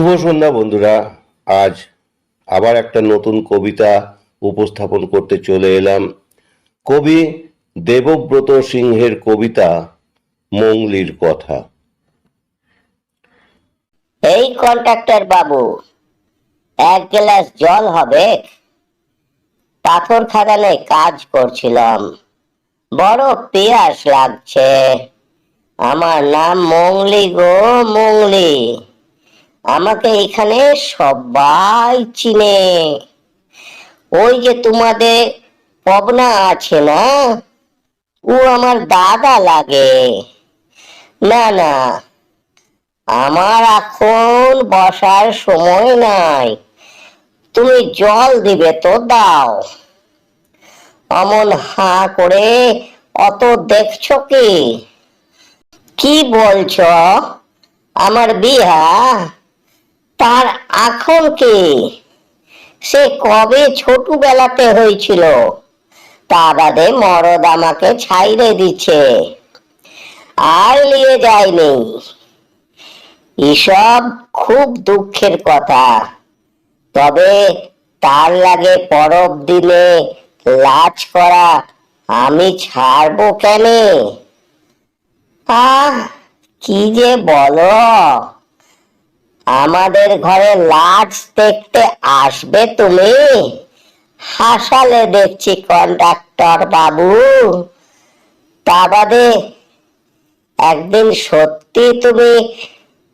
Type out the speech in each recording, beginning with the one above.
শুভ সন্ধ্যা বন্ধুরা। আজ আবার একটা নতুন কবিতা উপস্থাপন করতে চলে এলাম। কবি দেবব্রত সিংহের কবিতা মঙ্গলির কথা। এই কন্ট্রাক্টর বাবু, এক গ্লাস জল হবে? পাথর খাদানে কাজ করছিলাম। বড় পিয়াস লাগছে। আমার নাম মংলি গো মংলি আমাকে এখানে সবাই চিনে। ওই যে তোমাদের পবনা আছে না? ও আমার দাদা লাগে। না না, আমার এখন বসার সময় নাই। তুমি জল দিবে তো, দাও। অমন হা করে অত দেখছ কি? কি বলছো? আমার বিহা তার এখন কে? সে কবে ছোটবেলাতে হয়েছিল? তা বাদে মরদ আমাকে ছাইরে দিচ্ছে। আর নিয়ে যায়নি। এসব খুব দুঃখের কথা। তবে তার লাগে পরব দিনে লাজ করা আমি ছাড়বো কেন? আহ, কি যে বলো। আমাদের ঘরে লাজ দেখতে আসবে তুমি? হাসালে দেখছি কন্ডাক্টর বাবু। তা বাদে একদিন সত্যি তুমি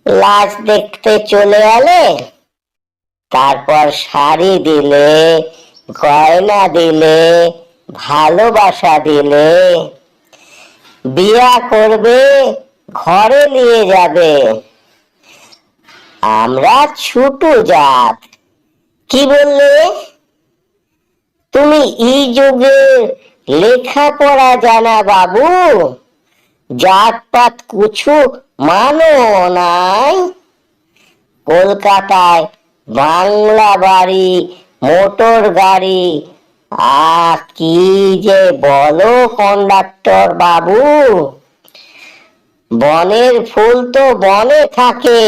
লাশ দেখতে চলে এলে? তারপর শাড়ি দিলে, গয়না দিলে, ভালোবাসা দিলে। বিয়া করবে, ঘরে নিয়ে যাবে। আমরা ছোট জাত। কি বললে? তুমি এই যুগে লেখাপড়া জানা বাবু। জাতপাত কিছু মানো নাই। কলকাতায় বাংলা বাড়ি, মোটর গাড়ি। আ কি যে বলো কন্ডাক্টর বাবু। বনের ফুল তো বনে থাকে।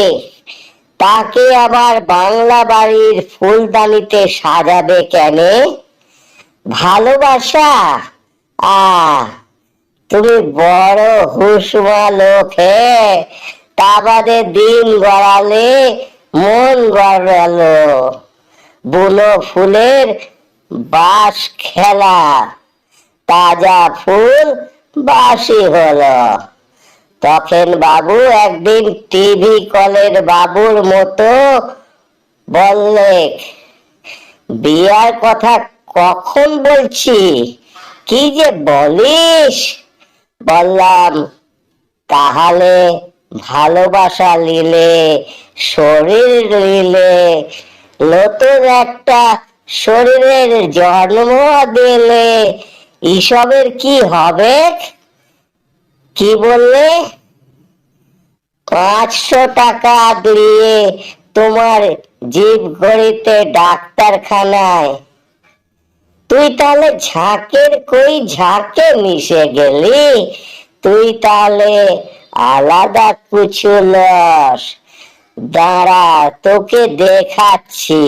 তাকে আবার বাংলা বাড়ির ফুলদানিতে সাজাবে কেন? ভালোবাসা? আ, তুমি বড় হুসমা লোক। হে তা বাদে দিন গড়ালে, মন গড়ালো। বুনো ফুলের বাস খেলা, তাজা ফুল বাসি হলো। তখন বাবু একদিন টিভি কলের বাবুর মতো বললে, বিয়ার কথা কখন বলছি? কি যে বলিস? বললাম, তাহলে ভালোবাসা নিলে, শরীর নিলে, নতুন একটা শরীরের জন্ম দিলে, এসবের কি হবে? কি বললে? পাঁচশো টাকা দিয়ে তোমার জীব গড়িতে ডাক্তারখানায়। তুই তাহলে ঝাঁকের কই ঝাঁকে মিশে গেলি? তুই তাহলে আলাদা কিছু লস দাঁড়া, তোকে দেখাচ্ছি।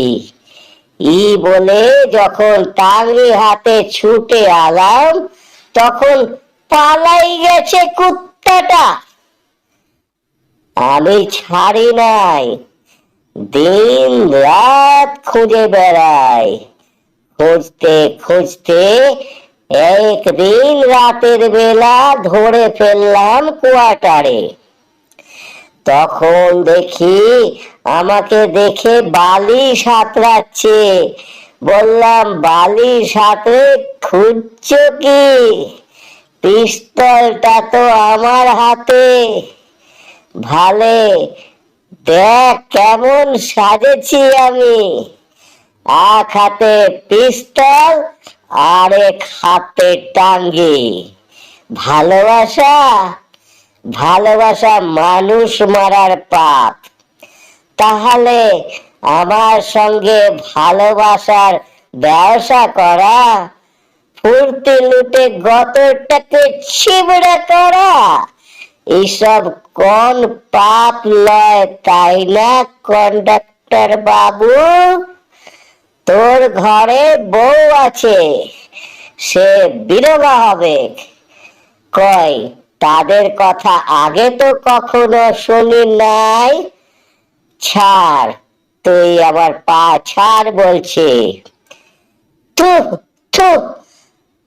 ই বলে যখন তাংরি হাতে ছুটে আলাম তখন পালাই গেছে কুত্তাটা। আমি ছাড়ি নাই। দিন রাত খুঁজে বেড়াই খুঁজতে খুঁজতে একদিন রাতের বেলা ধরে ফেললাম কোয়ার্টারে তখন দেখি আমাকে দেখে বালি সাঁতরাচ্ছে বললাম বালি সাঁতরে খুঁজছো কি? পিস্তলটা তো আমার হাতে। ভালে, দেখ কেমন সাজেছি আমি। এক হাতে পিস্তল আর এক হাতে টাঙ্গি। ভালোবাসা ভালোবাসা মানুষ মারার পাপ। তাহলে আমার সঙ্গে ভালোবাসার ব্যবসা করা ফুর্তি লুটে গতটাকে ছিবড়ে করা এইসব কোন পাপ লয় তাই না, কন্ডাক্টর বাবু? তোর ঘরে বউ আছে, সে বিধবা হবে। কই তাদের কথা আগে তো কখনো শুনি নাই। ছাড়, তুই আবার পা ছাড় বলছি। থু থু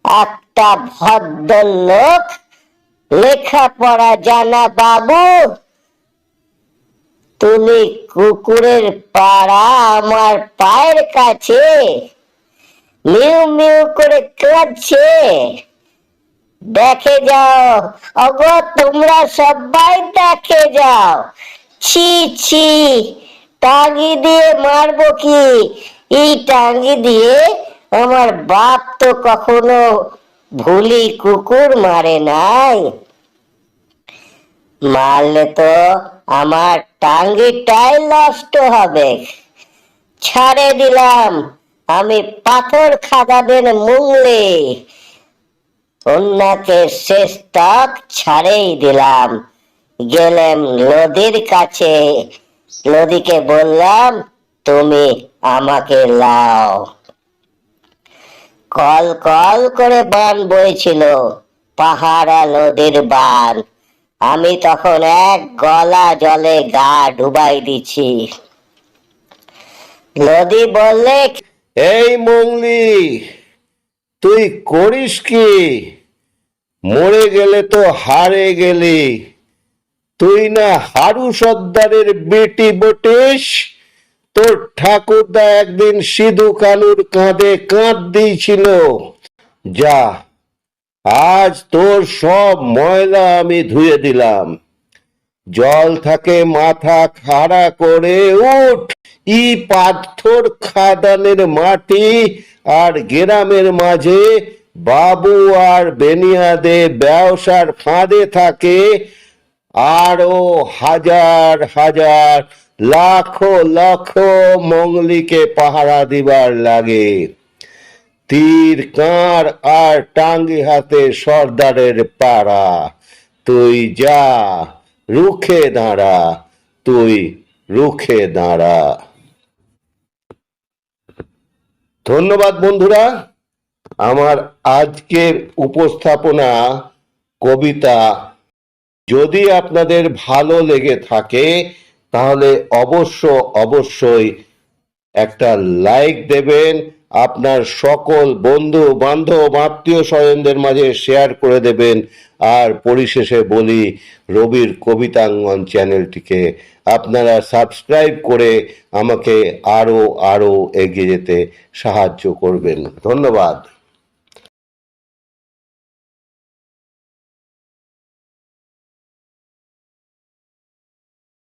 একটা ভদ্রলোক লেখাপড়া জানা বাবু। তুমি কুকুরের পাড়া আমার পায়ের কাছে। মিউ মিউ করে কাঁদছে। দেখে যাও অগো তোমরা সবাই দেখে যাও। ছি ছি, টাঙ্গি দিয়ে মারবো কি? এই টাঙ্গি দিয়ে আমার বাপ তো কখনো ভুলি কুকুর মারে নাই। মারলে তো আমার টাঙ্গিটাই নষ্ট হবে। ছাড়ে দিলাম, আমি পাথর খাদাবেন মুংলে। অন্যকে শেষ তক ছাড়েই দিলাম। গেলাম নদীর কাছে। নদীকে বললাম, তুমি আমাকে লাও। কল কল করে বান বইছিল, পাহাড়া নদীর বান আমি তখন এক গলা জলে গা ডুবাই দিছি। নদী বললে, এই মংলি, তুই করিস কি? মরে গেলে তো হারে গেলি। তুই না হারু সর্দারের বেটি বটিস? তোর ঠাকুরদা একদিন সিধু কানুর কাঁধে কাঁধ দিয়েছিল। যা, আজ তোর সব ময়লা আমি ধুয়ে দিলাম। জল থাকে মাথা খাড়া করে উঠ। ই পাথর খাদানের মাটি আর গ্রামের মাঝে বাবু আর বেনিয়াদে ব্যবসার ফাঁদে থাকে। আরও হাজার হাজার, লাখো লাখো মঙ্গলিকে পাহারা দিবার লাগে। তীর, কাঁড় আর টাঙ্গি হাতে সর্দারের পাড়া। তুই যা, রুখে দাঁড়া, তুই রুখে দাঁড়া। ধন্যবাদ বন্ধুরা, আমার আজকের উপস্থাপনা কবিতা যদি আপনাদের ভালো লেগে থাকে, তাহলে অবশ্য অবশ্যই একটা লাইক দেবেন, আপনার সকল বন্ধু, বান্ধব, আত্মীয় স্বজনদের মাঝে শেয়ার করে দেবেন, আর পরিশেষে বলি, রবির কবিতাঙ্গন চ্যানেলটিকে আপনারা সাবস্ক্রাইব করে আমাকে আরও আরও এগিয়ে যেতে সাহায্য করবেন। ধন্যবাদ।